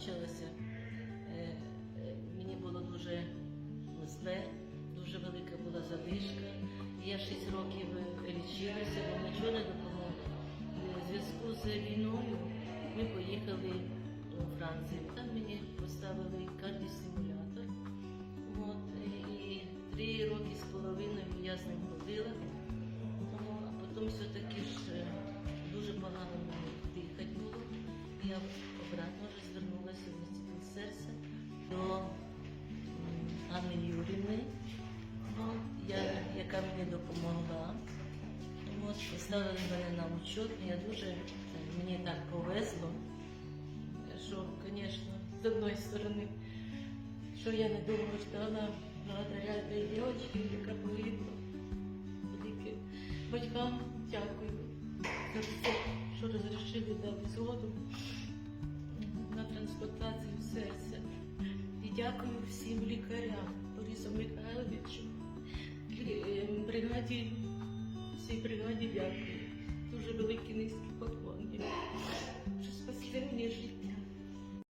почалася, е, е, мені було дуже зле, дуже велика була задишка. Я 6 років лічилася, але нічого не допомогло. Е, В зв'язку з війною ми поїхали у Францію. Там мені поставили кардіостимулятор. От, і три роки з половиною я з ним ходила. А потім все-таки ж е, дуже погано обратно вже звернулася в інститут серця до Анни Юрівни, ну, яка мені допомогла. От, поставили мене на учет. Я дуже е, мені так повезло, що, звісно, з одної сторони, що я не думала, що вона благодаря этой девочке, яка погибла. Батькам дякую за все, що розрішили дати згоду на трансплантацію серця. І дякую всім лікарям, Борису Михайловичу, е, бригаді, всій бригаді дякую. Дуже великий низький поклон.